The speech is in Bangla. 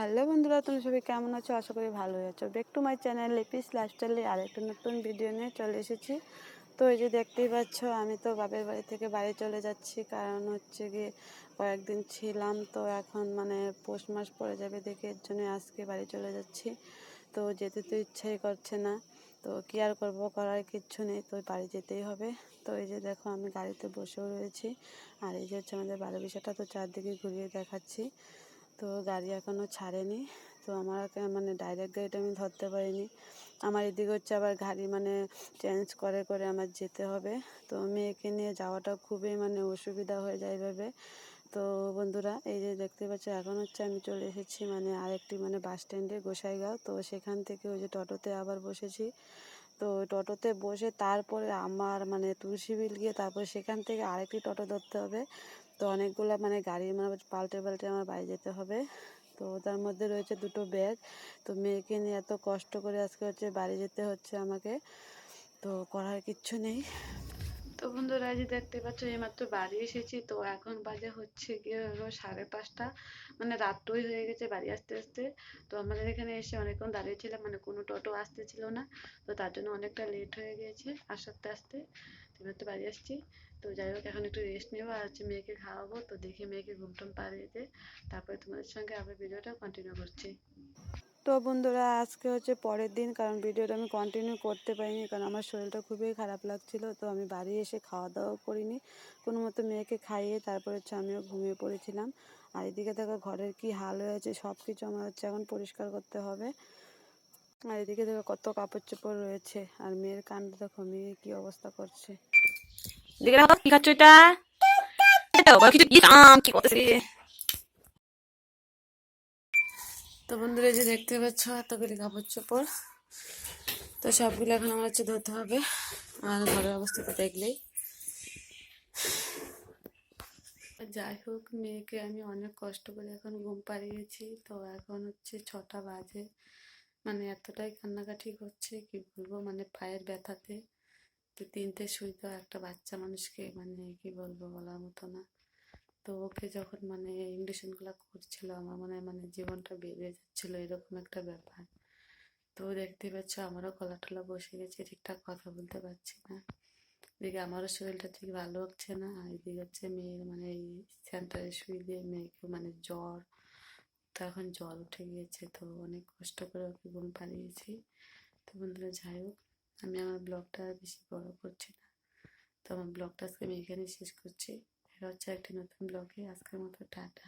হ্যালো বন্ধুরা তুমি সবাই কেমন আছো? আশা করি ভালোই আছো। Back to my channel Lipi's লাইফস্টাইলে আরেকটা নতুন ভিডিও নিয়ে চলে এসেছি। তো এই যে দেখতেই পাচ্ছ, আমি তো বাপের বাড়ি থেকে বাড়ি চলে যাচ্ছি, কারণ হচ্ছে গিয়ে কয়েকদিন ছিলাম, তো এখন মানে পৌষ মাস পড়ে যাবে দেখে এর জন্য আজকে বাড়ি চলে যাচ্ছি। তো যেতে তো ইচ্ছাই করছে না, তো কি আর করব, করার কিচ্ছু নেই, তো বাড়ি যেতেই হবে। তো এই যে দেখো, আমি গাড়িতে বসেও রয়েছি, আর এই যে হচ্ছে আমাদের বারো বিষয়টা তো চারদিকে ঘুরিয়ে দেখাচ্ছি। তো গাড়ি এখনও ছাড়েনি। তো আমার মানে ডাইরেক্ট গাড়িটা আমি ধরতে পারিনি। আমার এদিকে হচ্ছে আবার গাড়ি মানে চেঞ্জ করে করে আমার যেতে হবে। তো মেয়েকে নিয়ে যাওয়াটা খুবই মানে অসুবিধা হয়ে যায় এভাবে। তো বন্ধুরা, এই যে দেখতে পাচ্ছ, এখন হচ্ছে আমি চলে এসেছি মানে আরেকটি মানে বাস স্ট্যান্ডে গোসাইগাঁও। তো সেখান থেকে ওই যে টোটোতে আবার বসেছি। তো টোটোতে বসে তারপরে আমার মানে তুলসীবিল গিয়ে তারপরে সেখান থেকে আরেকটি টোটো ধরতে হবে। তো অনেকগুলো মানে গাড়ি মানে পাল্টে পাল্টে আমার বাড়ি যেতে হবে। তো তার মধ্যে রয়েছে দুটো ব্যাগ। তো মেয়েকে নিয়ে এত কষ্ট করে আজকে হচ্ছে বাড়ি যেতে হচ্ছে আমাকে। তো করার কিচ্ছু নেই। তো বন্ধুরা যে দেখতে পাচ্ছ এইমাত্র বাড়ি এসেছি। তো এখন বাজে হচ্ছে গিয়ে সাড়ে পাঁচটা। মানে রাত্রই হয়ে গেছে বাড়ি আসতে আসতে। তো আমাদের এখানে এসে অনেকক্ষণ দাঁড়িয়েছিলাম মানে কোনো টোটো আসতেছিল না। তো তার জন্য অনেকটা লেট হয়ে গিয়েছে আসতে আসতে। তো বাড়ি আসছি। তো যাই হোক, এখন একটু রেস্ট নেব আর হচ্ছে মেয়েকে খাওয়াবো। তো দেখি মেয়েকে ঘুম টুম পাড়িয়ে দিয়ে তারপরে তোমাদের সঙ্গে আবার ভিডিওটা কন্টিনিউ করছি। তো বন্ধুরা, আজকে হচ্ছে পরের দিন, কারণ ভিডিওটা আমি কন্টিনিউ করতে পারিনি, কারণ আমার শরীরটা খুবই খারাপ লাগছিল, তো আমি বাড়ি এসে খাওয়া দাওয়া করিনি। কোনো মতো মেয়েকে খাইয়ে তারপর হচ্ছে আমিও ঘুমিয়ে পড়েছিলাম। আর এদিকে দেখো ঘরের কি হাল হয়েছে সব কিছু আমার হচ্ছে এখন পরিষ্কার করতে হবে। আর এদিকে দেখো কত কাপড় চোপড় রয়েছে, আর মেয়ের কান্ড দেখো, মেয়ে কি অবস্থা করছে। দেখো, কি খাচ্ছ এটা? তো বন্ধুরা যে দেখতে পাচ্ছ এতগুলি কাপড় চোপড়। তো সবগুলো এখন আমার হচ্ছে ধরতে হবে, আর ঘরের অবস্থা দেখলেই। যাই হোক, মেয়েকে আমি অনেক কষ্ট করে এখন ঘুম পাড়িয়েছি, তো এখন হচ্ছে ছটা বাজে। মানে এতটাই কান্নাকাটি করছে, কি বলব মানে পায়ের ব্যথাতে। তো তিনটে শুই তো একটা বাচ্চা মানুষকে মানে কি বলব বলার মতো না। তো ওকে যখন মানে ইঞ্জেকশনগুলো করছিল, আমার মনে হয় মানে জীবনটা বেরিয়ে যাচ্ছিল, এরকম একটা ব্যাপার। তো দেখতে পাচ্ছ আমারও গলা টলা বসে গেছে, ঠিকঠাক কথা বলতে পারছি না। এদিকে আমারও শরীরটা ঠিক ভালো হচ্ছে না আর এদিকে হচ্ছে মেয়ের মানে এই সেন্টারে শুয়ে দিয়ে মেয়েকে মানে জ্বর, তো এখন জ্বর উঠে গিয়েছে, তো অনেক কষ্ট করে ওকে ঘুম পাড়িয়েছি। তো বন্ধুরা, যাই হোক, আমি আমার ব্লগটা বেশি বড় করছি না। তো আমার ব্লগটা আজকে আমি এখানেই শেষ করছি। এটা হচ্ছে একটি নতুন ব্লগে আজকের মতো টাটা।